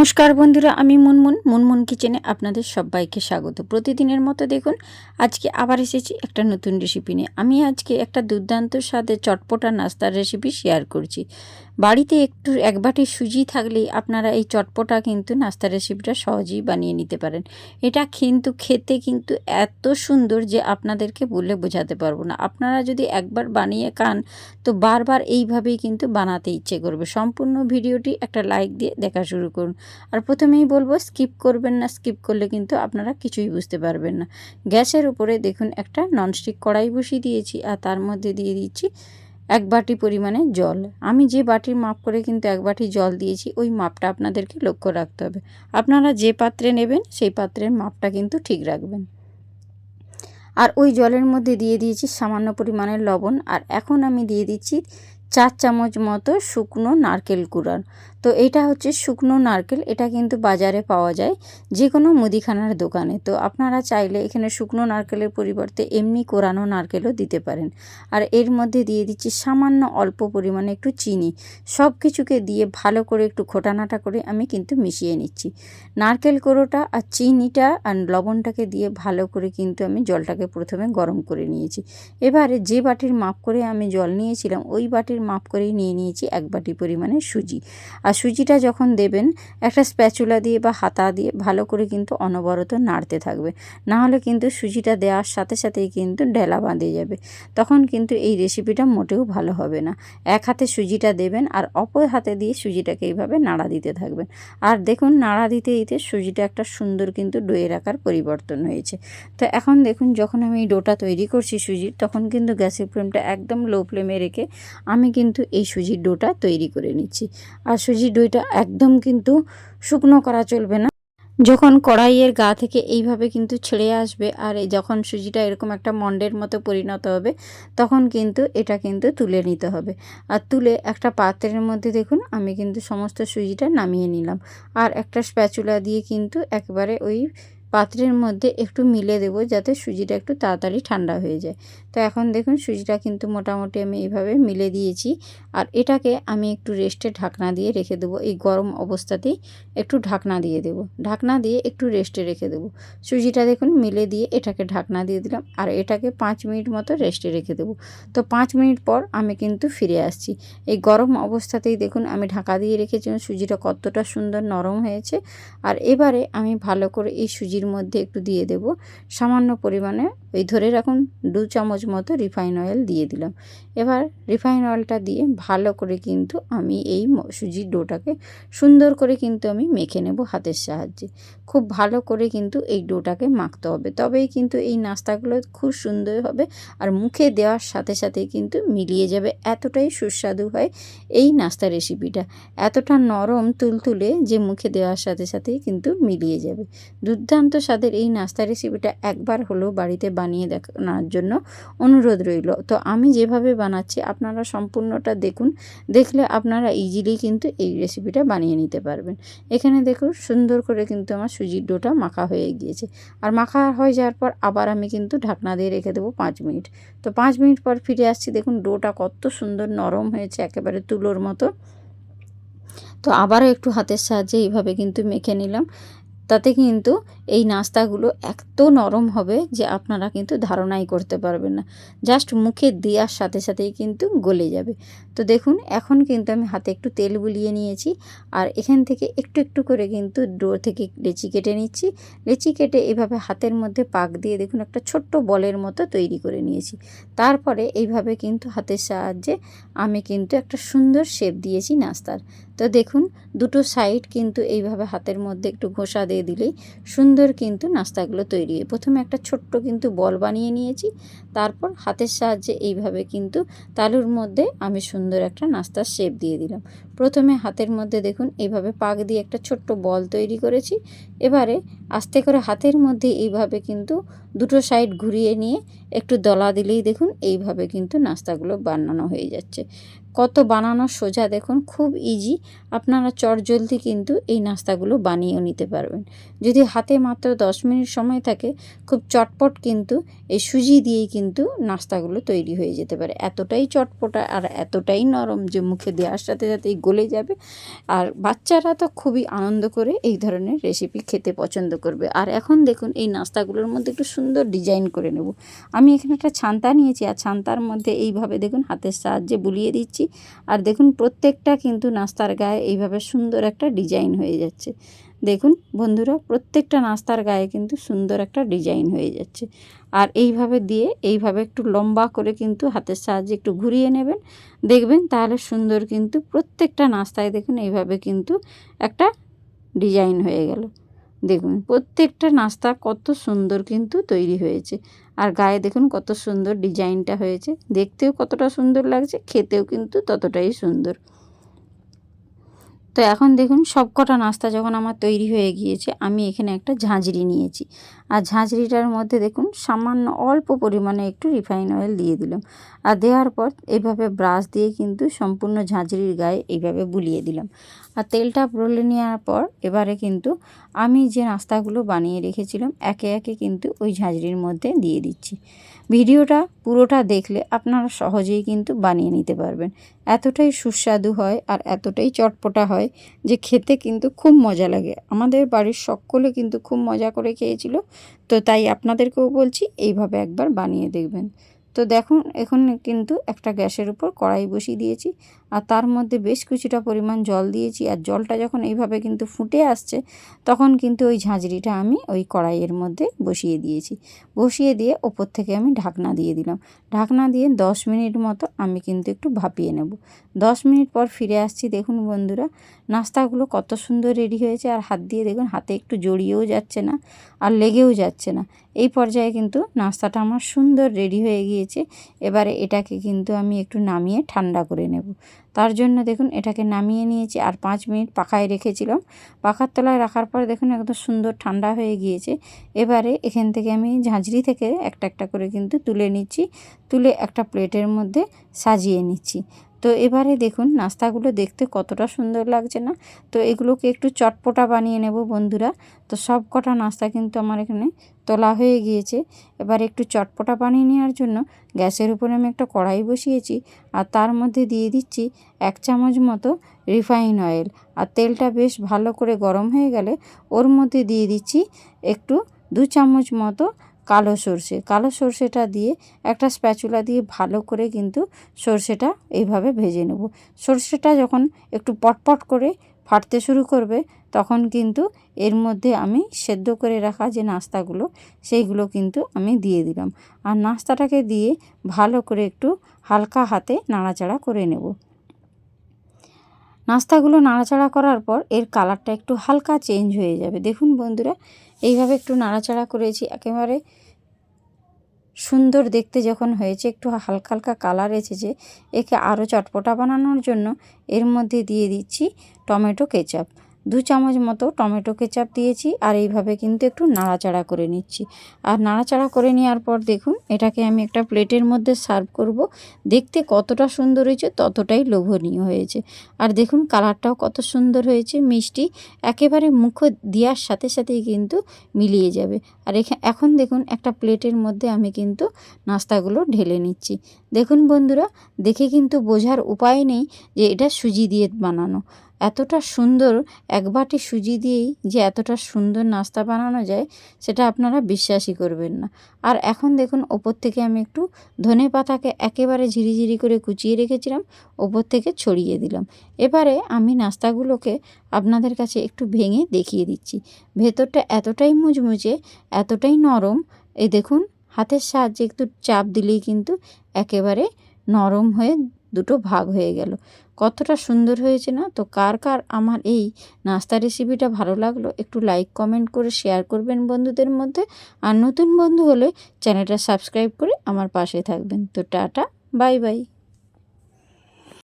নমস্কার বন্ধুরা, আমি মুনমুন। মুনমুন কিচেনে আপনাদের সবাইকে স্বাগত। প্রতিদিনের মতো দেখুন, আজকে আবার এসেছি একটা নতুন রেসিপি নিয়ে। আমি আজকে একটা দুর্দান্ত স্বাদে চটপটা নাস্তার রেসিপি শেয়ার করছি। বাড়িতে একটু এক বাটি সুজি থাকলেই আপনারা এই চটপটা কিন্তু নাস্তা রেসিপিটা সহজেই বানিয়ে নিতে পারেন। এটা কিন্তু খেতে কিন্তু এত সুন্দর যে আপনাদেরকে বলে বোঝাতে পারব না। আপনারা যদি একবার বানিয়ে খান, তো বারবার এইভাবেই কিন্তু বানাতে ইচ্ছে করবে। সম্পূর্ণ ভিডিওটি একটা লাইক দিয়ে দেখা শুরু করুন। আর প্রথমেই বলব স্কিপ করবেন না স্কিপ করলে কিন্তু আপনারা কিছুই বুঝতে পারবেন না। গ্যাসের উপরে দেখুন একটা ননস্টিক কড়াই বসিয়ে দিয়েছি, আর তার মধ্যে দিয়ে দিচ্ছি এক বাটি পরিমাণে জল। আমি যে বাটির মাপ করে কিন্তু এক বাটি জল দিয়েছি, ওই মাপটা আপনাদেরকে লক্ষ্য রাখতে হবে। আপনারা যে পাত্রে নেবেন, সেই পাত্রের মাপটা কিন্তু ঠিক রাখবেন। আর ওই জলের মধ্যে দিয়ে দিয়েছি সামান্য পরিমাণের লবণ। আর এখন আমি দিয়ে দিচ্ছি চার চামচ মতো শুকনো নারকেল কুড়ান। তো এটা হচ্ছে শুকনো নারকেল, এটা কিন্তু বাজারে পাওয়া যায় যে কোনো মুদিখানার দোকানে। তো আপনারা চাইলে এখানে শুকনো নারকেলের পরিবর্তে এমনি কোরানো নারকেলও দিতে পারেন। আর এর মধ্যে দিয়ে দিচ্ছি সামান্য অল্প পরিমাণে একটু চিনি। সব কিছুকে দিয়ে ভালো করে একটু খোটানাটা করে আমি কিন্তু মিশিয়ে নিচ্ছি। নারকেল কোড়োটা আর চিনিটা আর লবণটাকে দিয়ে ভালো করে কিন্তু আমি জলটাকে প্রথমে গরম করে নিয়েছি। এবারে যে বাটির মাপ করে আমি জল নিয়েছিলাম, ওই বাটির মাপ করেই নিয়ে নিয়েছি এক বাটি পরিমাণে সুজি। আর সুজিটা যখন দেবেন, একটা স্প্যাচুলা দিয়ে বা হাতা দিয়ে ভালো করে কিন্তু অনবরত নাড়তে থাকবে। না হলে কিন্তু সুজিটা দেওয়ার সাথে সাথেই কিন্তু ডেলা বাঁধে যাবে। তখন কিন্তু এই রেসিপিটা মোটেও ভালো হবে না। এক হাতে সুজিটা দেবেন আর অপর হাতে দিয়ে সুজিটাকে এইভাবে নাড়া দিতে থাকবেন। আর দেখুন, নাড়া দিতে দিতে সুজিটা একটা সুন্দর কিন্তু ডোয়ের আকার পরিবর্তন হয়েছে। তো এখন দেখুন, যখন আমি এই ডোটা তৈরি করছি সুজির, তখন কিন্তু গ্যাসের ফ্লেমটা একদম লো ফ্লেমে রেখে আমি কিন্তু এই সুজির ডোটা তৈরি করে নিচ্ছি। আর সুজির দইটা একদম কিন্তু শুকনো করা চলবে না। যখন কড়াইয়ের গা থেকে এইভাবে কিন্তু ছেড়ে আসবে আর যখন সুজিটা এরকম একটা মন্ডের মতো পরিণত হবে, তখন কিন্তু এটা কিন্তু তুলে নিতে হবে। আর তুলে একটা পাত্রের মধ্যে দেখুন, আমি কিন্তু সমস্ত সুজিটা নামিয়ে নিলাম। আর একটা স্প্যাচুলা দিয়ে কিন্তু একবারে ওই পাত্রের মধ্যে একটু মিলে দেব যাতে সুজিটা একটু তাড়াতাড়ি ঠান্ডা হয়ে যায়। তো এখন দেখুন সুজিটা কিন্তু মোটামুটি আমি এইভাবে মিলে দিয়েছি। আর এটাকে আমি একটু রেস্টে ঢাকনা দিয়ে রেখে দেবো। এই গরম অবস্থাতেই একটু ঢাকনা দিয়ে দেব। ঢাকনা দিয়ে একটু রেস্টে রেখে দেবো। সুজিটা দেখুন মিলে দিয়ে এটাকে ঢাকনা দিয়ে দিলাম। আর এটাকে পাঁচ মিনিট মতো রেস্টে রেখে দেবো। তো পাঁচ মিনিট পর আমি কিন্তু ফিরে আসছি। এই গরম অবস্থাতেই দেখুন আমি ঢাকা দিয়ে রেখেছিলাম। সুজিটা কতটা সুন্দর নরম হয়েছে। আর এবারে আমি ভালো করে এই সুজি মধ্যে একটু দিয়ে দেব। সামান্য পরিমাণে ওই ধরে রাখুন দু চামচ মতো রিফাইন অয়েল দিয়ে দিলাম। এবার রিফাইন অয়েলটা দিয়ে ভালো করে কিন্তু আমি এই সুজির ডোটাকে সুন্দর করে কিন্তু আমি মেখে নেব হাতের সাহায্যে। খুব ভালো করে কিন্তু এই ডোটাকে মাখতে হবে। তবেই কিন্তু এই নাস্তাগুলো খুব সুন্দর হবে আর মুখে দেওয়ার সাথে সাথে কিন্তু মিলিয়ে যাবে। এতটাই সুস্বাদু হয় এই নাস্তা রেসিপিটা। এতটা নরম তুলতুলে যে মুখে দেওয়ার সাথে সাথেই কিন্তু মিলিয়ে যাবে। দুর্দান্ত স্বাদের এই নাস্তা রেসিপিটা একবার হলেও বাড়িতে বানিয়ে দেখানোর জন্য অনুরোধ রইল। তো আমি যেভাবে বানাচ্ছি, আপনারা সম্পূর্ণটা দেখুন। দেখলে আপনারা ইজিলি কিন্তু এই রেসিপিটা বানিয়ে নিতে পারবেন। এখানে দেখুন, সুন্দর করে কিন্তু আমার সুজির ডোটা মাখা হয়ে গিয়েছে। আর মাখা হয়ে যাওয়ার পর আবার আমি কিন্তু ঢাকনা দিয়ে রেখে দেবো পাঁচ মিনিট। তো পাঁচ মিনিট পর ফিরে আসছি, দেখুন ডোটা কত সুন্দর নরম হয়েছে, একেবারে তুলোর মতো। তো আবারও একটু হাতের সাহায্যে এইভাবে কিন্তু মেখে নিলাম। তাতে কিন্তু এই নাস্তাগুলো এত নরম হবে যে আপনারা কিন্তু ধারণাই করতে পারবেন না। জাস্ট মুখে দেওয়ার সাথে সাথেই কিন্তু গলে যাবে। তো দেখুন, এখন কিন্তু আমি হাতে একটু তেল বুলিয়ে নিয়েছি আর এখান থেকে একটু একটু করে কিন্তু ডোর থেকে লেচি কেটে নিচ্ছি। লেচি কেটে এভাবে হাতের মধ্যে পাক দিয়ে দেখুন একটা ছোট্ট বলের মতো তৈরি করে নিয়েছি। তারপরে এইভাবে কিন্তু হাতের সাহায্যে আমি কিন্তু একটা সুন্দর শেপ দিয়েছি নাস্তার। তো দেখুন, দুটো সাইড কিন্তু এইভাবে হাতের মধ্যে একটু ঘষা দিয়ে দিলেই সুন্দর কিন্তু নাস্তাগুলো তৈরি হয়। প্রথমে একটা ছোট্ট কিন্তু বল বানিয়ে নিয়েছি, তারপর হাতের সাহায্যে এইভাবে কিন্তু তালুর মধ্যে আমি সুন্দর একটা নাস্তার শেপ দিয়ে দিলাম। প্রথমে হাতের মধ্যে দেখুন, এইভাবে পাক দিয়ে একটা ছোট্ট বল তৈরি করেছি। এবারে আস্তে করে হাতের মধ্যে এইভাবে কিন্তু দুটো সাইড ঘুরিয়ে নিয়ে একটু দলা দিলেই দেখুন, এইভাবে কিন্তু নাস্তাগুলো বানানো হয়ে যাচ্ছে। কত বানানো সোজা দেখুন, খুব ইজি আপনারা চট জলদি কিন্তু এই নাস্তাগুলো বানিয়েও নিতে পারবেন। যদি হাতে মাত্র দশ মিনিট সময় থাকে, খুব চটপট কিন্তু এই সুজি দিয়েই কিন্তু নাস্তাগুলো তৈরি হয়ে যেতে পারে। এতটাই চটপটা আর এতটাই নরম যে মুখে দেওয়ার সাথে সাথেই গলে যাবে। আর বাচ্চারা তো খুবই আনন্দ করে এই ধরনের রেসিপি খেতে পছন্দ করবে। আর এখন দেখুন, এই নাস্তাগুলোর মধ্যে একটু সুন্দর ডিজাইন করে নেব। আমি এখানে একটা ছান্তা নিয়েছি, আর ছান্তার মধ্যে এইভাবে দেখুন, হাতের সাহায্যে বুলিয়ে দিচ্ছি। আর দেখুন, প্রত্যেকটা কিন্তু নাস্তার গায়ে এইভাবে সুন্দর একটা ডিজাইন হয়ে যাচ্ছে। দেখুন, বন্ধুরা, প্রত্যেকটা নাস্তার গায়ে কিন্তু সুন্দর একটা ডিজাইন হয়ে যাচ্ছে। আর এইভাবে দিয়ে, এইভাবে একটু লম্বা করে কিন্তু হাতের সাহায্যে একটু ঘুরিয়ে নেবেন। দেখবেন, তাহলে সুন্দর কিন্তু প্রত্যেকটা নাস্তায় দেখুন, এইভাবে কিন্তু একটা ডিজাইন হয়ে গেল। দেখুন, প্রত্যেকটা নাস্তা কত সুন্দর কিন্তু তৈরি হয়েছে। আর গায়ে দেখুন কত সুন্দর ডিজাইনটা হয়েছে। দেখতেও কতটা সুন্দর লাগছে, খেতেও কিন্তু ততটাই সুন্দর। তো এখন দেখুন সব কটা নাস্তা যখন আমার তৈরি হয়ে গিয়েছে, আমি এখানে একটা ঝাঁঝরি নিয়েছি। আর ঝাঁঝরিটার মধ্যে দেখুন সামান্য অল্প পরিমাণে একটু রিফাইন অয়েল দিয়ে দিলাম। আর দেওয়ার পর এইভাবে ব্রাশ দিয়ে কিন্তু সম্পূর্ণ ঝাঁঝরির গায়ে এইভাবে বুলিয়ে দিলাম। আর তেলটা প্রলে নেওয়ার পর এবারে কিন্তু আমি যে নাস্তাগুলো বানিয়ে রেখেছিলাম, একে একে কিন্তু ওই ঝাঁঝরির মধ্যে দিয়ে দিচ্ছি। ভিডিওটা পুরোটা দেখলে আপনারা সহজেই কিন্তু বানিয়ে নিতে পারবেন। এতটাই সুস্বাদু হয় আর এতটাই চটপটা হয় যে খেতে কিন্তু খুব মজা লাগে। আমাদের বাড়ির সকলে কিন্তু খুব মজা করে খেয়েছিল, তো তাই আপনাদেরকেও বলছি এইভাবে একবার বানিয়ে দেখবেন। তো দেখুন, এখন কিন্তু একটা গ্যাসের উপর কড়াই বসিয়ে দিয়েছি। আর তার মধ্যে বেশ কিছুটা পরিমাণ জল দিয়েছি। আর জলটা যখন এইভাবে কিন্তু ফুটে আসছে, তখন কিন্তু ওই ঝাঁঝরিটা আমি ওই কড়াইয়ের মধ্যে বসিয়ে দিয়েছি। বসিয়ে দিয়ে ওপর থেকে আমি ঢাকনা দিয়ে দিলাম। ঢাকনা দিয়ে দশ মিনিট মতো আমি কিন্তু একটু ভাপিয়ে নেব। দশ মিনিট পর ফিরে আসছি, দেখুন বন্ধুরা, নাস্তাগুলো কত সুন্দর রেডি হয়েছে। আর হাত দিয়ে দেখুন, হাতে একটু জড়িয়েও যাচ্ছে না, আর লেগেও যাচ্ছে না। এই পর্যায়ে কিন্তু নাস্তাটা আমার সুন্দর রেডি হয়ে গিয়েছে। এবারে এটাকে কিন্তু আমি একটু নামিয়ে ঠান্ডা করে নেব। তার জন্য দেখুন, এটাকে নামিয়ে নিয়েছি আর পাঁচ মিনিট পাখায় রেখেছিলাম। পাখার তলায় রাখার পর দেখুন, একদম সুন্দর ঠান্ডা হয়ে গিয়েছে। এবারে এখান থেকে আমি ঝাঁঝরি থেকে একটা একটা করে কিন্তু তুলে নিচ্ছি। তুলে একটা প্লেটের মধ্যে সাজিয়ে নিচ্ছি। তো এবারে দেখুন, নাস্তাগুলো দেখতে কতটা সুন্দর লাগছে না? তো এগুলোকে একটু চটপটা বানিয়ে নেব বন্ধুরা। তো সব কটা নাস্তা কিন্তু আমার এখানে তোলা হয়ে গিয়েছে। এবার একটু চটপটা বানিয়ে নেওয়ার জন্য গ্যাসের উপরে আমি একটা কড়াই বসিয়েছি আর তার মধ্যে দিয়ে দিচ্ছি এক চামচ মতো রিফাইন অয়েল। আর তেলটা বেশ ভালো করে গরম হয়ে গেলে ওর মধ্যে দিয়ে দিচ্ছি একটু দু চামচ মতো কালো সর্ষে। কালো সর্ষেটা দিয়ে একটা স্প্যাচুলা দিয়ে ভালো করে কিন্তু সর্ষেটা এইভাবে ভেজে নেব। সর্ষেটা যখন একটু পটপট করে ফাটতে শুরু করবে, তখন কিন্তু এর মধ্যে আমি সেদ্ধ করে রাখা যে নাস্তাগুলো, সেইগুলো কিন্তু আমি দিয়ে দিলাম। আর নাস্তাটাকে দিয়ে ভালো করে একটু হালকা হাতে নাড়াচাড়া করে নেব। নাস্তাগুলো নাড়াচাড়া করার পর এর কালারটা একটু হালকা চেঞ্জ হয়ে যাবে। দেখুন বন্ধুরা, এইভাবে একটু নাড়াচাড়া করেছি, একেবারে সুন্দর দেখতে যখন হয়েছে, একটু হালকা হালকা কালার এসেছে, একে আরও চটপটা বানানোর জন্য এর মধ্যে দিয়ে দিচ্ছি টমেটো কেচাপ। দু চামচ মতো টমেটো কেচাপ দিয়েছি আর এইভাবে কিন্তু একটু নাড়াচাড়া করে নিচ্ছি। আর নাড়াচাড়া করে নেওয়ার পর দেখুন, এটাকে আমি একটা প্লেটের মধ্যে সার্ভ করব। দেখতে কতটা সুন্দর হয়েছে, ততটাই লোভনীয় হয়েছে। আর দেখুন, কালারটাও কত সুন্দর হয়েছে, মিষ্টি একেবারে মুখ দেওয়ার সাথে সাথেই কিন্তু মিলিয়ে যাবে। আর এখন দেখুন, একটা প্লেটের মধ্যে আমি কিন্তু নাস্তাগুলো ঢেলে নিচ্ছি। দেখুন বন্ধুরা, দেখে কিন্তু বোঝার উপায় নেই যে এটা সুজি দিয়ে বানানো। এতটা সুন্দর এক বাটি সুজি দিয়েই যে এতটা সুন্দর নাস্তা বানানো যায়, সেটা আপনারা বিশ্বাসই করবেন না। আর এখন দেখুন, ওপর থেকে আমি একটু ধনে পাতাকে একেবারে ঝিরিঝিরি করে কুচিয়ে রেখেছিলাম, ওপর থেকে ছড়িয়ে দিলাম। এবারে আমি নাস্তাগুলোকে আপনাদের কাছে একটু ভেঙে দেখিয়ে দিচ্ছি। ভেতরটা এতটাই মুচমুচে এতটাই নরম এই দেখুন, হাতের সাহায্যে একটু চাপ দিলেই কিন্তু একেবারে নরম হয়ে দুটো ভাগ হয়ে গেল। কতটা সুন্দর হয়েছে না? তো কার কার আমার এই নাস্তা রেসিপিটা ভালো লাগল একটু লাইক কমেন্ট করে শেয়ার করবেন বন্ধুদের মধ্যে। আর নতুন বন্ধু হলে চ্যানেলটা সাবস্ক্রাইব করে আমার পাশে থাকবেন। তো টাটা বাই বাই